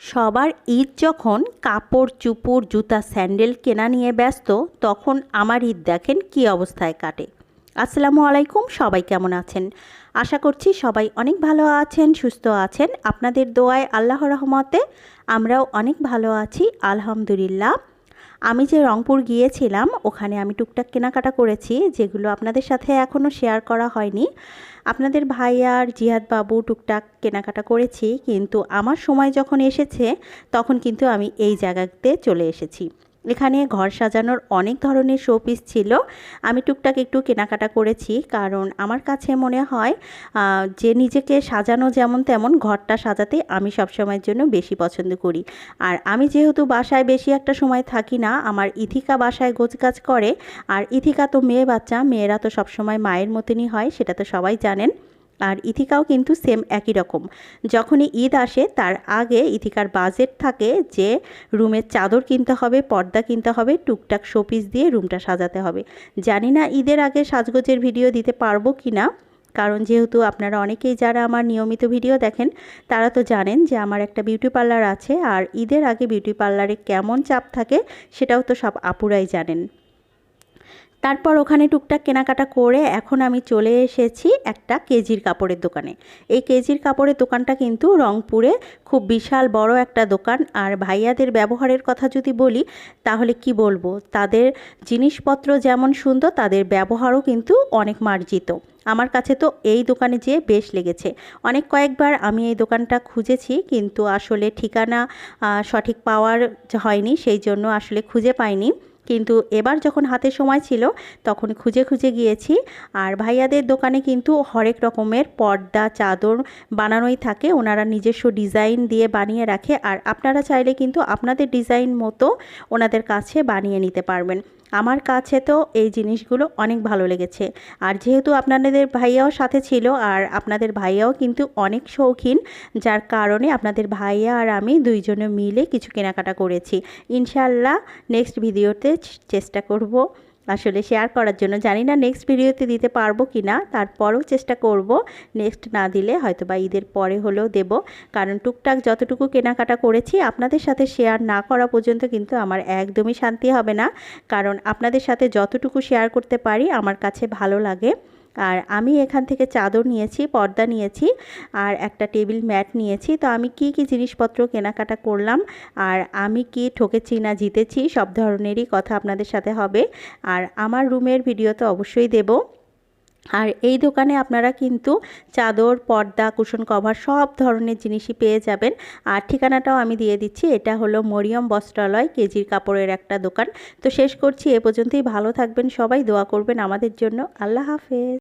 সবার ঈদ যখন কাপড়, চুপড়, জুতা, স্যান্ডেল কেনা নিয়ে ব্যস্ত, তখন আমার ঈদ দেখেন কি অবস্থায় কাটে। আসসালামু আলাইকুম, সবাই কেমন আছেন? আশা করছি সবাই অনেক ভালো আছেন, সুস্থ আছেন। আপনাদের দোয়ায় আল্লাহ রহমতে আমরাও অনেক ভালো আছি, আলহামদুলিল্লাহ। আমি যে রংপুর গিয়েছিলাম, ওখানে আমি টুকটাক কেনাকাটা করেছি, যেগুলো আপনাদের সাথে এখনও শেয়ার করা হয়নি। আপনাদের ভাই আর জিহাদ বাবু টুকটাক কেনাকাটা করেছি, কিন্তু আমার সময় যখন এসেছে, তখন কিন্তু আমি এই জায়গাতে চলে এসেছি। এখানে ঘর সাজানোর অনেক ধরনের শোপিস ছিল। আমি টুকটাক একটু কেনাকাটা করেছি, কারণ আমার কাছে মনে হয় যে নিজেকে সাজানো যেমন তেমন ঘরটা সাজাতে আমি সবসময়ের জন্য বেশি পছন্দ করি। আর আমি যেহেতু বাসায় বেশি একটা সময় থাকি না, আমার ইথিকা বাসায় গোছগাছ করে। আর ইথিকা তো মেয়ে বাচ্চা, মেয়েরা তো সবসময় মায়ের মতনই হয়, সেটা তো সবাই জানেন। আর ইথিকাও কিন্তু সেম একই রকম। যখনই ঈদ আসে, তার আগে ইথিকার বাজেট থাকে যে রুমের চাদর কিনতে হবে, পর্দা কিনতে হবে, টুকটাক শোপিস দিয়ে রুমটা সাজাতে হবে। জানি না ঈদের আগে সাজগোজের ভিডিও দিতে পারব কি না, কারণ যেহেতু আপনারা অনেকেই যারা আমার নিয়মিত ভিডিও দেখেন, তারা তো জানেন যে আমার একটা বিউটি পার্লার আছে, আর ঈদের আগে বিউটি পার্লারে কেমন চাপ থাকে, সেটাও তো সব আপুরাই জানেন। তারপর ওখানে টুকটাক কেনাকাটা করে এখন আমি চলে এসেছি একটা কেজির কাপড়ের দোকানে। এই কেজির কাপড়ের দোকানটা কিন্তু রংপুরে খুব বিশাল বড় একটা দোকান। আর ভাইয়াদের ব্যবহারের কথা যদি বলি, তাহলে কি বলব? তাদের জিনিসপত্র যেমন সুন্দর, তাদের ব্যবহারও কিন্তু অনেক মার্জিত। আমার কাছে তো এই দোকানে যেয়ে বেশ লেগেছে। অনেক কয়েকবার আমি এই দোকানটা খুঁজেছি, কিন্তু আসলে ঠিকানা সঠিক পাওয়ার হয়নি, সেই জন্য আসলে খুঁজে পাইনি। কিন্তু এবার যখন হাতে সময় ছিল, তখন খুঁজে খুঁজে গিয়েছি। আর ভাইয়াদের দোকানে কিন্তু হরেক রকমের পর্দা, চাদর বানানোই থাকে। ওনারা নিজস্ব ডিজাইন দিয়ে বানিয়ে রাখে। আর আপনারা চাইলে কিন্তু আপনাদের ডিজাইন মতো ওনাদের কাছে বানিয়ে নিতে পারবেন। আমার কাছে তো এই জিনিসগুলো অনেক ভালো লেগেছে। আর যেহেতু আপনাদের ভাইয়াও সাথে ছিল আর আপনাদের ভাইয়াও কিন্তু অনেক শৌখিন, যার কারণে আপনাদের ভাইয়া আর আমি দুইজনে মিলে কিছু কেনাকাটা করেছি। ইনশাল্লাহ নেক্সট ভিডিওতে চেষ্টা করব। আসলে শেয়ার করার জন্য। জানি না নেক্সট ভিডিওতে দিতে পারব কি না, তারপরেও চেষ্টা করব। নেক্সট না দিলে হয়তো বা ঈদের পরে হলেও দেব। কারণ টুকটাক যতটুকু কেনাকাটা করেছি, আপনাদের সাথে শেয়ার না করা পর্যন্ত কিন্তু আমার একদমই শান্তি হবে না। কারণ আপনাদের সাথে যতটুকু শেয়ার করতে পারি, আমার কাছে ভালো লাগে। আর আমি এখান থেকে চাদর নিয়েছি, পর্দা নিয়েছি আর একটা টেবিল ম্যাট নিয়েছি। তো আমি কি কি জিনিসপত্র কেনাকাটা করলাম আর আমি কি ঠকেছি না জিতেছি সব ধরনেরই কথা আপনাদের সাথে হবে। আর আমার রুমের ভিডিও তো অবশ্যই দেবো। আর এই দোকানে আপনারা কিন্তু চাদর, পর্দা, কুশন কভার সব ধরনের জিনিসই পেয়ে যাবেন। আর ঠিকানাটাও আমি দিয়ে দিচ্ছি। এটা হলো মরিয়ম বস্ত্রালয়, কেজির কাপড়ের একটা দোকান। তো শেষ করছি। এ পর্যন্তই ভালো থাকবেন সবাই, দোয়া করবেন আমাদের জন্য। আল্লাহ হাফেজ।